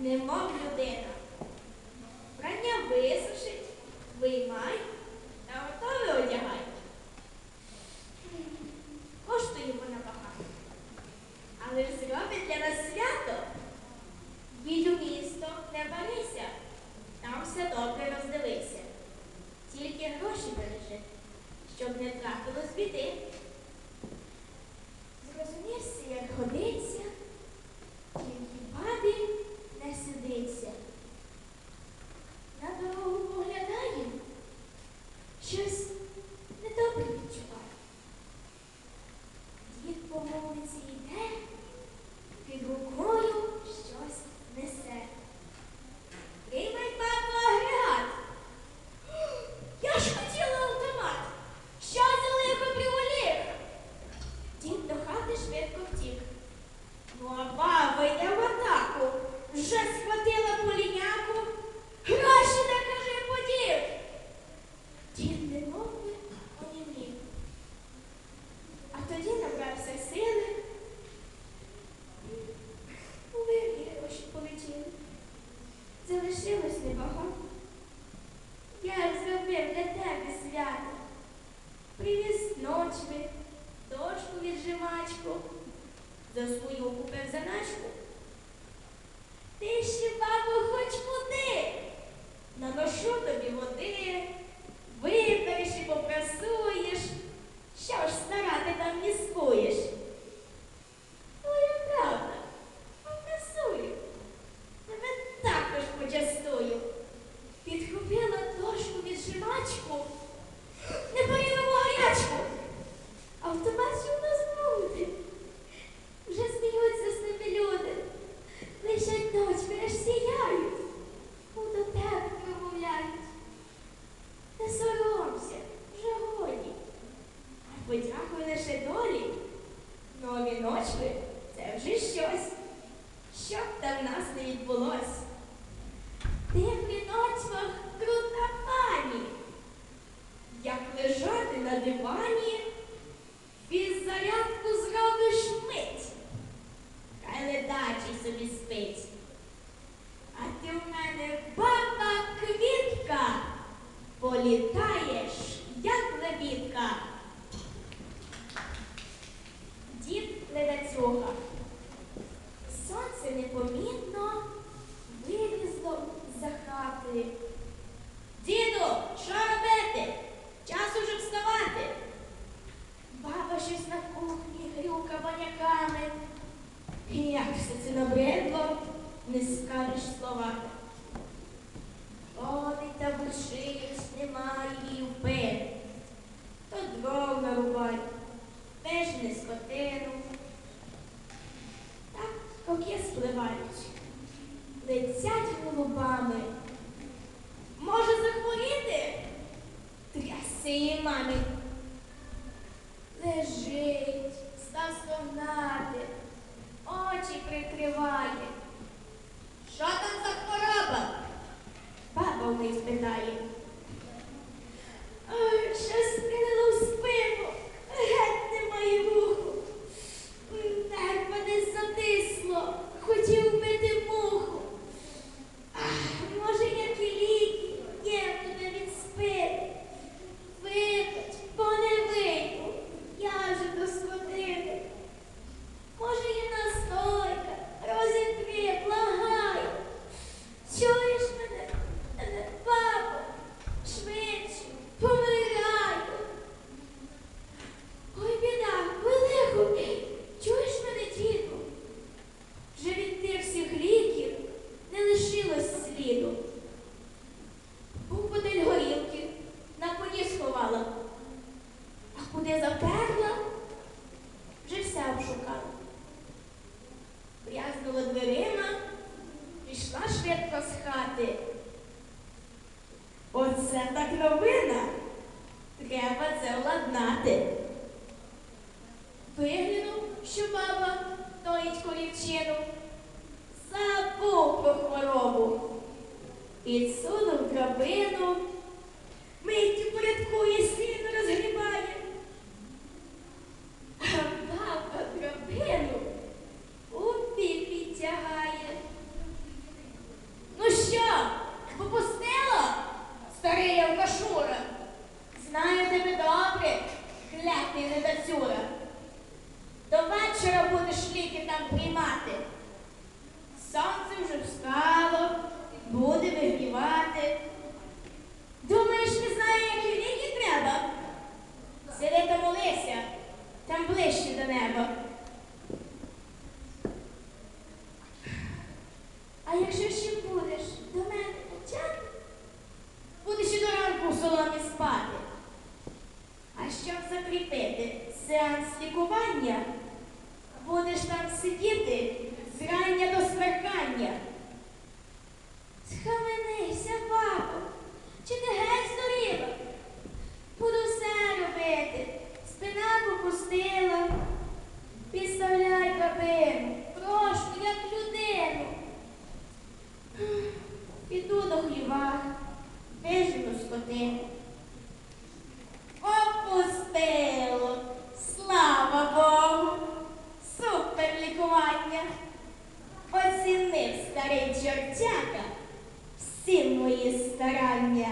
немов людина. Прання висушить, виймай та готове одягай. Коштує вона багато. Але ж зробить для нас свято. Відь місто не барися, там все добре роздивися. Тільки гроші бережи, щоб не трапилось біди. Зрозумівся, як годин. лишилось небагато. Я зробив для тебе свято, привіз ночви, дошку віджимачку, за свою купив заначку. витягує лише долі. Ну а це вже щось, що б там в нас не відбулось. Тих в крута пані, як лежати на дивані. вогні. Діду, що робити? Час уже вставати. Баба щось на кухні грюка баняками. І як все це набридло, не скажеш слова. Вони та вишивсь немає і впити. То дров нарубай, теж не скотину. Так, коки спливають, летять голубами. 声音嘛，你。Це так новина. Треба це владнати. Виглянув, що баба тоїть корівчину, забув про хворобу. Підсунув драбину, мить порядкує світ. і не танцюра. До вечора будеш ліки там приймати. Сонце вже встало, буде вигрівати. Думаєш, не знаю, які ліки треба. Сиди та молися, там ближче до неба. А якщо ще будеш до мене почати, будеш і до ранку в соломі спати щоб закріпити сеанс лікування, будеш там сидіти з рання до смеркання. Схамене. Оцінив старий чортяка всі мої старання.